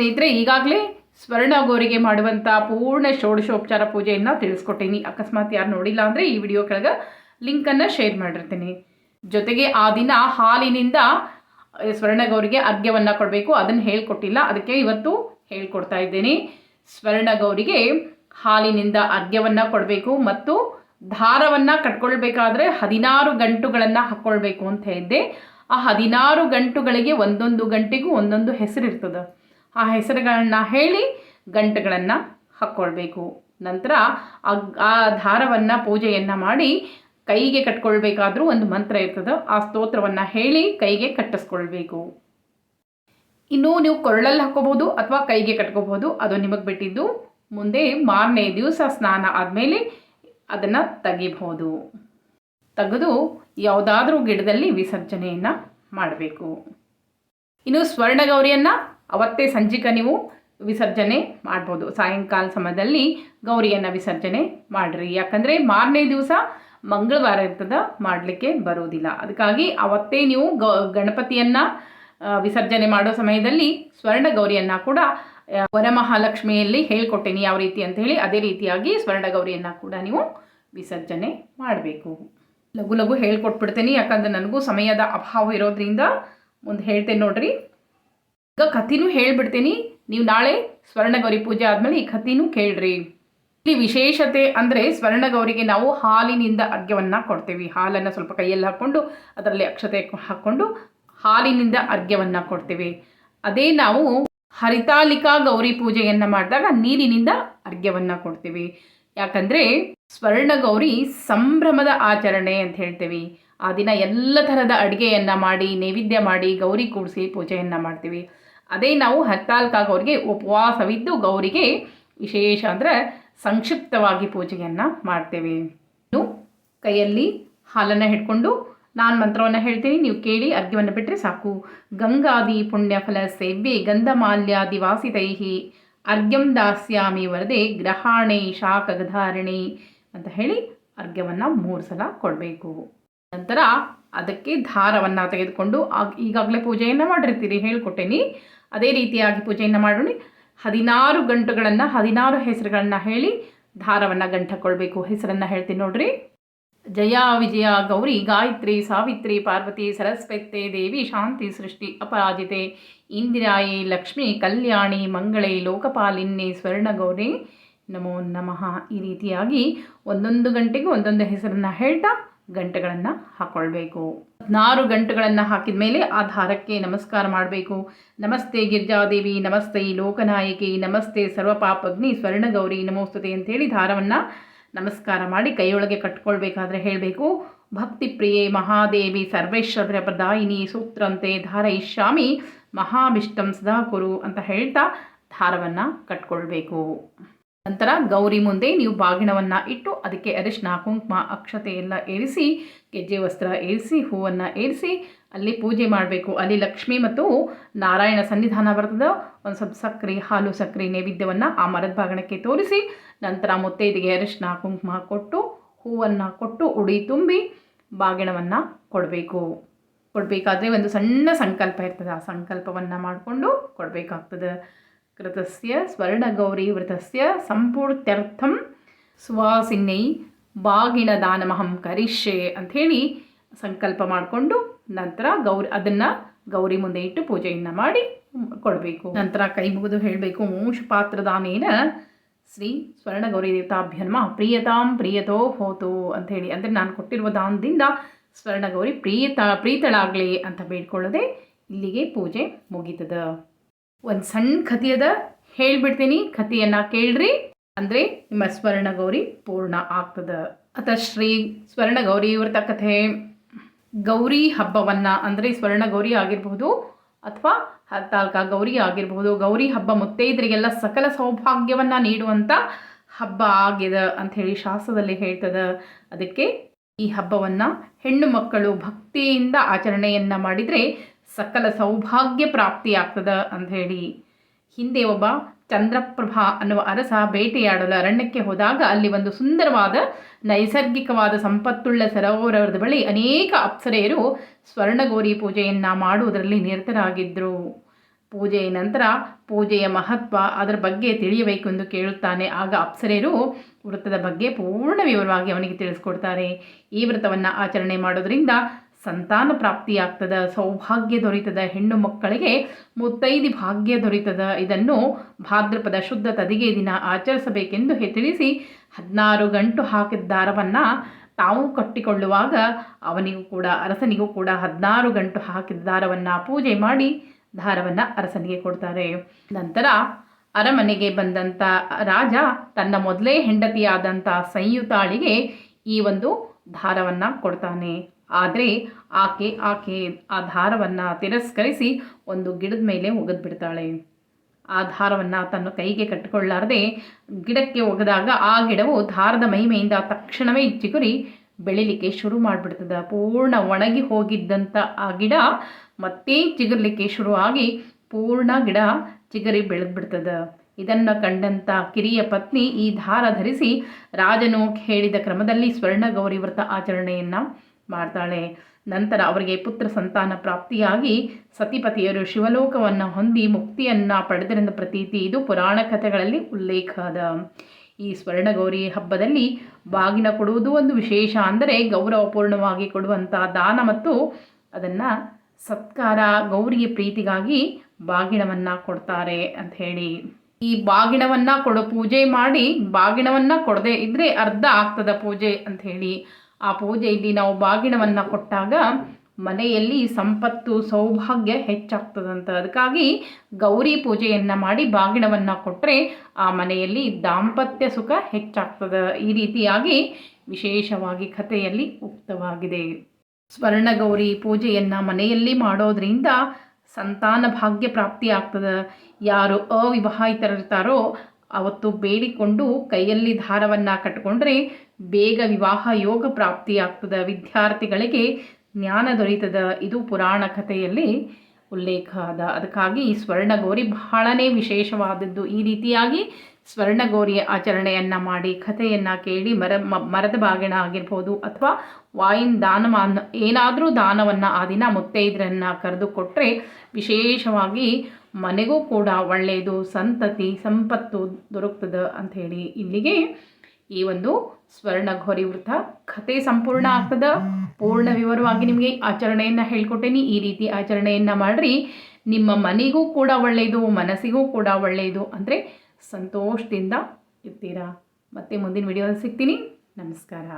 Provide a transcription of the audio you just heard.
ಸ್ನೇಹಿತರೆ, ಈಗಾಗಲೇ ಸ್ವರ್ಣ ಗೌರಿಗೆ ಮಾಡುವಂಥ ಪೂರ್ಣ ಷೋಡಶೋಪಚಾರ ಪೂಜೆಯನ್ನು ತಿಳಿಸ್ಕೊಟ್ಟೀನಿ. ಅಕಸ್ಮಾತ್ ಯಾರು ನೋಡಿಲ್ಲ ಅಂದರೆ ಈ ವಿಡಿಯೋ ಕೆಳಗೆ ಲಿಂಕನ್ನು ಶೇರ್ ಮಾಡಿರ್ತೀನಿ. ಜೊತೆಗೆ ಆ ದಿನ ಹಾಲಿನಿಂದ ಸ್ವರ್ಣ ಗೌರಿಗೆ ಅರ್ಘ್ಯವನ್ನು ಕೊಡಬೇಕು. ಅದನ್ನು ಹೇಳ್ಕೊಟ್ಟಿಲ್ಲ. ಅದಕ್ಕೆ ಇವತ್ತು ಹೇಳ್ಕೊಡ್ತಾ ಇದ್ದೀನಿ. ಸ್ವರ್ಣ ಗೌರಿಗೆ ಹಾಲಿನಿಂದ ಅರ್ಘ್ಯವನ್ನು ಕೊಡಬೇಕು ಮತ್ತು ದಾರವನ್ನು ಕಟ್ಕೊಳ್ಬೇಕಾದ್ರೆ ಹದಿನಾರು ಗಂಟುಗಳನ್ನು ಹಾಕ್ಕೊಳ್ಬೇಕು ಅಂತ ಹೇಳಿದ್ದೆ. ಆ ಹದಿನಾರು ಗಂಟುಗಳಿಗೆ ಒಂದೊಂದು ಗಂಟೆಗೂ ಒಂದೊಂದು ಹೆಸರಿರ್ತದೆ. ಆ ಹೆಸರುಗಳನ್ನು ಹೇಳಿ ಗಂಟುಗಳನ್ನು ಹಾಕ್ಕೊಳ್ಬೇಕು ನಂತರ ಆ ದಾರವನ್ನು ಪೂಜೆಯನ್ನು ಮಾಡಿ ಕೈಗೆ ಕಟ್ಕೊಳ್ಬೇಕಾದ್ರೂ ಒಂದು ಮಂತ್ರ ಇರ್ತದೆ. ಆ ಸ್ತೋತ್ರವನ್ನು ಹೇಳಿ ಕೈಗೆ ಕಟ್ಟಿಸ್ಕೊಳ್ಬೇಕು. ಇನ್ನು ನೀವು ಕೊರಳಲ್ಲಿ ಹಾಕ್ಕೋಬೋದು ಅಥವಾ ಕೈಗೆ ಕಟ್ಕೋಬೋದು ಅದು ನಿಮಗೆ ಬಿಟ್ಟಿದ್ದು ಮುಂದೆ ಮಾರನೇ ದಿವಸ ಸ್ನಾನ ಆದಮೇಲೆ ಅದನ್ನು ತೆಗಿಬಹುದು. ತೆಗೆದು ಯಾವುದಾದ್ರೂ ಗಿಡದಲ್ಲಿ ವಿಸರ್ಜನೆಯನ್ನು ಮಾಡಬೇಕು. ಇನ್ನು ಸ್ವರ್ಣಗೌರಿಯನ್ನು ಅವತ್ತೇ ಸಂಜಿಕ ನೀವು ವಿಸರ್ಜನೆ ಮಾಡ್ಬೋದು. ಸಾಯಂಕಾಲ ಸಮಯದಲ್ಲಿ ಗೌರಿಯನ್ನು ವಿಸರ್ಜನೆ ಮಾಡಿರಿ. ಯಾಕಂದರೆ ಮಾರನೇ ದಿವಸ ಮಂಗಳವಾರ ಇರ್ತದ, ಮಾಡಲಿಕ್ಕೆ ಬರೋದಿಲ್ಲ ಅದಕ್ಕಾಗಿ ಅವತ್ತೇ ನೀವು ಗ, ಗಣಪತಿಯನ್ನು ವಿಸರ್ಜನೆ ಮಾಡೋ ಸಮಯದಲ್ಲಿ ಸ್ವರ್ಣ ಗೌರಿಯನ್ನು ಕೂಡ ವರಮಹಾಲಕ್ಷ್ಮಿಯಲ್ಲಿ ಹೇಳ್ಕೊಟ್ಟೇನಿ ಯಾವ ರೀತಿ ಅಂತ ಹೇಳಿ ಅದೇ ರೀತಿಯಾಗಿ ಸ್ವರ್ಣ ಗೌರಿಯನ್ನು ಕೂಡ ನೀವು ವಿಸರ್ಜನೆ ಮಾಡಬೇಕು. ಲಘು ಲಘು ಹೇಳ್ಕೊಟ್ಬಿಡ್ತೇನೆ ಯಾಕಂದ್ರೆ ನನಗೂ ಸಮಯದ ಅಭಾವ ಇರೋದ್ರಿಂದ ಮುಂದೆ ಹೇಳ್ತೇನೆ ನೋಡ್ರಿ. ಈಗ ಕಥೆನೂ ಹೇಳ್ಬಿಡ್ತೀನಿ. ನೀವು ನಾಳೆ ಸ್ವರ್ಣಗೌರಿ ಪೂಜೆ ಆದಮೇಲೆ ಈ ಕಥೆನೂ ಕೇಳ್ರಿ. ಇಲ್ಲಿ ವಿಶೇಷತೆ ಅಂದರೆ ಸ್ವರ್ಣಗೌರಿಗೆ ನಾವು ಹಾಲಿನಿಂದ ಅರ್ಘ್ಯವನ್ನು ಕೊಡ್ತೀವಿ. ಹಾಲನ್ನು ಸ್ವಲ್ಪ ಕೈಯಲ್ಲಿ ಹಾಕ್ಕೊಂಡು ಅದರಲ್ಲಿ ಅಕ್ಷತೆ ಹಾಕ್ಕೊಂಡು ಹಾಲಿನಿಂದ ಅರ್ಘ್ಯವನ್ನು ಕೊಡ್ತೀವಿ. ಅದೇ ನಾವು ಹರಿತಾಲಿಕಾ ಗೌರಿ ಪೂಜೆಯನ್ನು ಮಾಡಿದಾಗ ನೀರಿನಿಂದ ಅರ್ಘ್ಯವನ್ನು ಕೊಡ್ತೀವಿ. ಯಾಕಂದರೆ ಸ್ವರ್ಣಗೌರಿ ಸಂಭ್ರಮದ ಆಚರಣೆ ಅಂತ ಹೇಳ್ತೀವಿ. ಆ ದಿನ ಎಲ್ಲ ಥರದ ಅಡುಗೆಯನ್ನು ಮಾಡಿ, ನೈವೇದ್ಯ ಮಾಡಿ, ಗೌರಿ ಕೂಡಿಸಿ ಪೂಜೆಯನ್ನು ಮಾಡ್ತೀವಿ. ಅದೇ ನಾವು ಹತ್ತಾಲ್ಕಾ ಗೌರಿಗೆ ಉಪವಾಸವಿದ್ದು ಗೌರಿಗೆ ವಿಶೇಷ ಅಂದರೆ ಸಂಕ್ಷಿಪ್ತವಾಗಿ ಪೂಜೆಯನ್ನು ಮಾಡ್ತೇವೆ. ಇನ್ನು ಕೈಯಲ್ಲಿ ಹಾಲನ್ನು ಹಿಡ್ಕೊಂಡು ನಾನು ಮಂತ್ರವನ್ನು ಹೇಳ್ತೀನಿ. ನೀವು ಕೇಳಿ ಅರ್ಘ್ಯವನ್ನು ಬಿಟ್ಟರೆ ಸಾಕು. ಗಂಗಾದಿ ಪುಣ್ಯಫಲ ಸೇವ್ಯೆ ಗಂಧಮಾಲ್ಯಾದಿ ವಾಸಿತೈಹಿ ಅರ್ಘ್ಯಂ ದಾಸ್ಯಾಮಿ ವರದೆ ಗ್ರಹಾಣೆ ಶಾಖಗಧಾರಣೆ ಅಂತ ಹೇಳಿ ಅರ್ಘ್ಯವನ್ನು ಮೂರು ಸಲ ಕೊಡಬೇಕು. ನಂತರ ಅದಕ್ಕೆ ದಾರವನ್ನು ತೆಗೆದುಕೊಂಡು ಈಗಾಗಲೇ ಪೂಜೆಯನ್ನು ಮಾಡಿರ್ತೀರಿ, ಹೇಳ್ಕೊಟ್ಟೇನಿ. ಅದೇ ರೀತಿಯಾಗಿ ಪೂಜೆಯನ್ನು ಮಾಡೋಣ. ಹದಿನಾರು ಗಂಟುಗಳನ್ನು, ಹದಿನಾರು ಹೆಸರುಗಳನ್ನ ಹೇಳಿ ದಾರವನ್ನು ಗಂಟಕೊಳ್ಬೇಕು. ಹೆಸರನ್ನು ಹೇಳ್ತೀನಿ ನೋಡ್ರಿ. ಜಯ ವಿಜಯ ಗೌರಿ, ಗಾಯತ್ರಿ, ಸಾವಿತ್ರಿ, ಪಾರ್ವತಿ, ಸರಸ್ವತೆ ದೇವಿ, ಶಾಂತಿ ಸೃಷ್ಟಿ, ಅಪರಾಜಿತೆ, ಇಂದಿರಾಯಿ, ಲಕ್ಷ್ಮಿ, ಕಲ್ಯಾಣಿ, ಮಂಗಳೇ ಲೋಕಪಾಲಿನ್ಯೆ ಸ್ವರ್ಣಗೌರಿ. ನಮೋ ನಮಃ. ಈ ರೀತಿಯಾಗಿ ಒಂದೊಂದು ಗಂಟೆಗೂ ಒಂದೊಂದು ಹೆಸರನ್ನು ಹೇಳ್ತಾ ಗಂಟೆಗಳನ್ನು ಹಾಕ್ಕೊಳ್ಬೇಕು ಹದಿನಾರು ಗಂಟೆಗಳನ್ನು ಹಾಕಿದ ಮೇಲೆ ಆ ದಾರಕ್ಕೆ ನಮಸ್ಕಾರ ಮಾಡಬೇಕು. ನಮಸ್ತೆ ಗಿರ್ಜಾದೇವಿ, ನಮಸ್ತೆ ಲೋಕನಾಯಕಿ, ನಮಸ್ತೆ ಸರ್ವಪಾಪಗ್ನಿ ಸ್ವರ್ಣಗೌರಿ, ನಮೋಸ್ತುತೆ ಅಂತೇಳಿ ದಾರವನ್ನು ನಮಸ್ಕಾರ ಮಾಡಿ ಕೈಯೊಳಗೆ ಕಟ್ಕೊಳ್ಬೇಕಾದ್ರೆ ಹೇಳಬೇಕು. ಭಕ್ತಿ ಪ್ರಿಯೆ ಮಹಾದೇವಿ, ಸರ್ವೇಶ್ವರ ಪ್ರದಾಯಿನಿ, ಸೂತ್ರಂತೆ ಧಾರಯಿಷ್ಯಾಮಿ, ಮಹಾಭಿಷ್ಟಂ ಸದಾ ಕುರು ಅಂತ ಹೇಳ್ತಾ ದಾರವನ್ನು ಕಟ್ಕೊಳ್ಬೇಕು. ನಂತರ ಗೌರಿ ಮುಂದೆ ನೀವು ಬಾಗಿಣವನ್ನು ಇಟ್ಟು ಅದಕ್ಕೆ ಅರಿಶಿನ ಕುಂಕುಮ, ಅಕ್ಷತೆ ಎಲ್ಲ ಏರಿಸಿ, ಗೆಜ್ಜೆ ವಸ್ತ್ರ ಏರಿಸಿ, ಹೂವನ್ನು ಏರಿಸಿ, ಅಲ್ಲಿ ಪೂಜೆ ಮಾಡಬೇಕು. ಅಲ್ಲಿ ಲಕ್ಷ್ಮಿ ಮತ್ತು ನಾರಾಯಣ ಸನ್ನಿಧಾನ ಬರ್ತದೆ. ಒಂದು ಸ್ವಲ್ಪ ಸಕ್ಕರೆ, ಹಾಲು, ಸಕ್ಕರೆ, ನೈವೇದ್ಯವನ್ನು ಆ ಮರದ ಬಾಗಣಕ್ಕೆ ತೋರಿಸಿ, ನಂತರ ಮುತ್ತೈದೆಗೆ ಅರಿಶಿನ ಕುಂಕುಮ ಕೊಟ್ಟು, ಹೂವನ್ನು ಕೊಟ್ಟು ಉಡಿ ತುಂಬಿ ಬಾಗಿಣವನ್ನು ಕೊಡಬೇಕು. ಕೊಡಬೇಕಾದ್ರೆ ಒಂದು ಸಣ್ಣ ಸಂಕಲ್ಪ ಇರ್ತದೆ. ಆ ಸಂಕಲ್ಪವನ್ನು ಮಾಡಿಕೊಂಡು ಕೊಡಬೇಕಾಗ್ತದೆ. ಕೃತಸ್ಯ ಸ್ವರ್ಣಗೌರಿ ವೃತಸ್ಯ ಸಂಪೂರ್ತ್ಯರ್ಥಂ ಸುವಾಸಿನೈ ಬಾಗಿಣ ದಾನಮಹಂ ಕರಿಷ್ಯೆ ಅಂಥೇಳಿ ಸಂಕಲ್ಪ ಮಾಡಿಕೊಂಡು ನಂತರ ಗೌರಿ ಅದನ್ನು ಗೌರಿ ಮುಂದೆ ಇಟ್ಟು ಪೂಜೆಯನ್ನು ಮಾಡಿ ಕೊಡಬೇಕು. ನಂತರ ಕೈ ಮುಗಿದು ಹೇಳಬೇಕು ಮೂಷ ಪಾತ್ರದಾನೇನ ಶ್ರೀ ಸ್ವರ್ಣಗೌರಿ ದೇವತಾಭ್ಯನ್ಮ ಪ್ರಿಯತಾಂ ಪ್ರಿಯತೋ ಹೋತು ಅಂಥೇಳಿ. ಅಂದರೆ ನಾನು ಕೊಟ್ಟಿರುವ ದಾನದಿಂದ ಸ್ವರ್ಣಗೌರಿ ಪ್ರಿಯತ, ಪ್ರೀತಳಾಗಲಿ ಅಂತ ಬೇಡ್ಕೊಳ್ಳದೆ ಇಲ್ಲಿಗೆ ಪೂಜೆ ಮುಗೀತದ. ಒಂದು ಸಣ್ಣ ಕಥೆ ಅದ ಹೇಳ್ಬಿಡ್ತೀನಿ. ಕಥೆಯನ್ನು ಕೇಳ್ರಿ. ಅಂದರೆ ನಿಮ್ಮ ಸ್ವರ್ಣಗೌರಿ ಪೂರ್ಣ ಆಗ್ತದ. ಅಥ ಶ್ರೀ ಸ್ವರ್ಣಗೌರಿ ಇವ್ರತ ಕಥೆ. ಗೌರಿ ಹಬ್ಬವನ್ನು ಅಂದರೆ ಸ್ವರ್ಣಗೌರಿ ಆಗಿರಬಹುದು ಅಥವಾ ಹತ್ತಾಲ್ಕ ಗೌರಿ ಆಗಿರಬಹುದು. ಗೌರಿ ಹಬ್ಬ ಮುತ್ತೈದರಿಗೆಲ್ಲ ಸಕಲ ಸೌಭಾಗ್ಯವನ್ನು ನೀಡುವಂಥ ಹಬ್ಬ ಆಗ್ಯದ ಅಂತ ಹೇಳಿ ಶಾಸ್ತ್ರದಲ್ಲಿ ಹೇಳ್ತದ. ಅದಕ್ಕೆ ಈ ಹಬ್ಬವನ್ನು ಹೆಣ್ಣು ಮಕ್ಕಳು ಭಕ್ತಿಯಿಂದ ಆಚರಣೆಯನ್ನು ಮಾಡಿದರೆ ಸಕಲ ಸೌಭಾಗ್ಯ ಪ್ರಾಪ್ತಿಯಾಗ್ತದ ಅಂತ ಹೇಳಿ. ಹಿಂದೆ ಒಬ್ಬ ಚಂದ್ರಪ್ರಭಾ ಅನ್ನುವ ಅರಸ ಬೇಟೆಯಾಡಲು ಅರಣ್ಯಕ್ಕೆ ಹೋದಾಗ ಅಲ್ಲಿ ಒಂದು ಸುಂದರವಾದ ನೈಸರ್ಗಿಕವಾದ ಸಂಪತ್ತುಳ್ಳ ಸರೋವರದ ಬಳಿ ಅನೇಕ ಅಪ್ಸರೆಯರು ಸ್ವರ್ಣಗೋರಿ ಪೂಜೆಯನ್ನು ಮಾಡುವುದರಲ್ಲಿ ನಿರತರಾಗಿದ್ದರು ಪೂಜೆಯ ನಂತರ ಪೂಜೆಯ ಮಹತ್ವ ಅದರ ಬಗ್ಗೆ ತಿಳಿಯಬೇಕು ಎಂದು ಕೇಳುತ್ತಾನೆ. ಆಗ ಅಪ್ಸರೆಯರು ವೃತ್ತದ ಬಗ್ಗೆ ಪೂರ್ಣ ವಿವರವಾಗಿ ಅವನಿಗೆ ತಿಳಿಸ್ಕೊಡ್ತಾರೆ. ಈ ವ್ರತವನ್ನು ಆಚರಣೆ ಮಾಡೋದ್ರಿಂದ ಸಂತಾನ ಪ್ರಾಪ್ತಿಯಾಗ್ತದ, ಸೌಭಾಗ್ಯ ದೊರೀತದ ಹೆಣ್ಣು ಮಕ್ಕಳಿಗೆ ಮುತ್ತೈದಿ ಭಾಗ್ಯ ದೊರೀತದ. ಇದನ್ನು ಭಾದ್ರಪದ ಶುದ್ಧ ತದಿಗೆ ದಿನ ಆಚರಿಸಬೇಕೆಂದು ತಿಳಿಸಿ ಹದಿನಾರು ಗಂಟು ಹಾಕಿದ ದಾರವನ್ನು ತಾವು ಕಟ್ಟಿಕೊಳ್ಳುವಾಗ ಅವನಿಗೂ ಕೂಡ, ಅರಸನಿಗೂ ಕೂಡ ಹದಿನಾರು ಗಂಟು ಹಾಕಿದ ದಾರವನ್ನು ಪೂಜೆ ಮಾಡಿ ದಾರವನ್ನು ಅರಸನಿಗೆ ಕೊಡ್ತಾರೆ. ನಂತರ ಅರಮನೆಗೆ ಬಂದಂಥ ರಾಜ ತನ್ನ ಮೊದಲೇ ಹೆಂಡತಿಯಾದಂಥ ಸಂಯುತಾಳಿಗೆ ಈ ಒಂದು ದಾರವನ್ನು ಕೊಡ್ತಾನೆ. ಆದರೆ ಆಕೆ ಆಕೆ ಆ ದಾರವನ್ನು ತಿರಸ್ಕರಿಸಿ ಒಂದು ಗಿಡದ ಮೇಲೆ ಒಗೆದು ಬಿಡ್ತಾಳೆ ಆ ದಾರವನ್ನು ತನ್ನ ಕೈಗೆ ಕಟ್ಟಿಕೊಳ್ಳಾರದೆ ಗಿಡಕ್ಕೆ ಒಗೆದಾಗ ಆ ಗಿಡವು ದಾರದ ಮಹಿಮೆಯಿಂದ ತಕ್ಷಣವೇ ಚಿಗುರಿ ಬೆಳಿಲಿಕ್ಕೆ ಶುರು ಮಾಡಿಬಿಡ್ತದೆ. ಪೂರ್ಣ ಒಣಗಿ ಹೋಗಿದ್ದಂಥ ಆ ಗಿಡ ಮತ್ತೆ ಚಿಗುರ್ಲಿಕ್ಕೆ ಶುರುವಾಗಿ ಪೂರ್ಣ ಗಿಡ ಚಿಗುರಿ ಬೆಳೆದ್ಬಿಡ್ತದೆ. ಇದನ್ನು ಕಂಡಂಥ ಕಿರಿಯ ಪತ್ನಿ ಈ ದಾರ ಧರಿಸಿ ರಾಜನು ಹೇಳಿದ ಕ್ರಮದಲ್ಲಿ ಸ್ವರ್ಣಗೌರಿ ವ್ರತ ಆಚರಣೆಯನ್ನು ಮಾಡ್ತಾಳೆ. ನಂತರ ಅವರಿಗೆ ಪುತ್ರ ಸಂತಾನ ಪ್ರಾಪ್ತಿಯಾಗಿ ಸತಿಪತಿಯರು ಶಿವಲೋಕವನ್ನು ಹೊಂದಿ ಮುಕ್ತಿಯನ್ನು ಪಡೆದರೆಂದು ಪ್ರತೀತಿ ಇದು ಪುರಾಣ ಕಥೆಗಳಲ್ಲಿ ಉಲ್ಲೇಖ ಅದ ಈ ಸ್ವರ್ಣಗೌರಿ ಹಬ್ಬದಲ್ಲಿ ಬಾಗಿನ ಕೊಡುವುದು ಒಂದು ವಿಶೇಷ ಅಂದರೆ ಗೌರವಪೂರ್ಣವಾಗಿ ಕೊಡುವಂಥ ದಾನ ಮತ್ತು ಅದನ್ನು ಸತ್ಕಾರ ಗೌರಿಯ ಪ್ರೀತಿಗಾಗಿ ಬಾಗಿಣವನ್ನು ಕೊಡ್ತಾರೆ ಅಂತ ಹೇಳಿ. ಈ ಬಾಗಿಣವನ್ನು ಕೊಡೋ ಪೂಜೆ ಮಾಡಿ ಬಾಗಿಣವನ್ನು ಕೊಡದೆ ಇದ್ದರೆ ಅರ್ಧ ಆಗ್ತದ ಪೂಜೆ ಅಂತ ಹೇಳಿ. ಆ ಪೂಜೆಯಲ್ಲಿ ನಾವು ಬಾಗಿಣವನ್ನು ಕೊಟ್ಟಾಗ ಮನೆಯಲ್ಲಿ ಸಂಪತ್ತು, ಸೌಭಾಗ್ಯ ಹೆಚ್ಚಾಗ್ತದಂತ. ಅದಕ್ಕಾಗಿ ಗೌರಿ ಪೂಜೆಯನ್ನು ಮಾಡಿ ಬಾಗಿಣವನ್ನು ಕೊಟ್ಟರೆ ಆ ಮನೆಯಲ್ಲಿ ದಾಂಪತ್ಯ ಸುಖ ಹೆಚ್ಚಾಗ್ತದೆ. ಈ ರೀತಿಯಾಗಿ ವಿಶೇಷವಾಗಿ ಕಥೆಯಲ್ಲಿ ಉಕ್ತವಾಗಿದೆ. ಸ್ವರ್ಣಗೌರಿ ಪೂಜೆಯನ್ನು ಮನೆಯಲ್ಲಿ ಮಾಡೋದ್ರಿಂದ ಸಂತಾನ ಭಾಗ್ಯ ಪ್ರಾಪ್ತಿ ಆಗ್ತದೆ. ಯಾರು ಅವಿವಾಹಿತರಿರ್ತಾರೋ ಅವತ್ತು ಬೇಡಿಕೊಂಡು ಕೈಯಲ್ಲಿ ದಾರವನ್ನು ಕಟ್ಟಿಕೊಂಡ್ರೆ ಬೇಗ ವಿವಾಹ ಯೋಗ ಪ್ರಾಪ್ತಿಯಾಗ್ತದ ವಿದ್ಯಾರ್ಥಿಗಳಿಗೆ ಜ್ಞಾನ ದೊರೀತದ ಇದು ಪುರಾಣ ಕಥೆಯಲ್ಲಿ ಉಲ್ಲೇಖ ಅದ. ಅದಕ್ಕಾಗಿ ಈ ಸ್ವರ್ಣಗೌರಿ ಬಹಳನೇ ವಿಶೇಷವಾದದ್ದು. ಈ ರೀತಿಯಾಗಿ ಸ್ವರ್ಣಗೌರಿಯ ಆಚರಣೆಯನ್ನು ಮಾಡಿ, ಕಥೆಯನ್ನು ಕೇಳಿ ಮರ ಮರದ ಬಾಗಿಣ ಆಗಿರ್ಬೋದು ಅಥವಾ ವಾಯಿನ್ ದಾನ ಏನಾದರೂ ದಾನವನ್ನು ಆ ದಿನ ಮುತ್ತೈದರನ್ನು ಕರೆದು ಕೊಟ್ಟರೆ ವಿಶೇಷವಾಗಿ ಮನೆಗೂ ಕೂಡ ಒಳ್ಳೆಯದು. ಸಂತತಿ, ಸಂಪತ್ತು ದೊರಕ್ತದೆ ಅಂಥೇಳಿ ಇಲ್ಲಿಗೆ ಈ ಒಂದು ಸ್ವರ್ಣಘೋರಿ ವೃತ್ತ ಕಥೆ ಸಂಪೂರ್ಣ ಆಗ್ತದ. ಪೂರ್ಣ ವಿವರವಾಗಿ ನಿಮಗೆ ಆಚರಣೆಯನ್ನು ಹೇಳ್ಕೊಟ್ಟೇನಿ. ಈ ರೀತಿ ಆಚರಣೆಯನ್ನು ಮಾಡಿರಿ. ನಿಮ್ಮ ಮನೆಗೂ ಕೂಡ ಒಳ್ಳೆಯದು ಮನಸ್ಸಿಗೂ ಕೂಡ ಒಳ್ಳೆಯದು ಅಂದರೆ ಸಂತೋಷದಿಂದ ಇರ್ತೀರಾ. ಮತ್ತೆ ಮುಂದಿನ ವಿಡಿಯೋದಲ್ಲಿ ಸಿಗ್ತೀನಿ. ನಮಸ್ಕಾರ.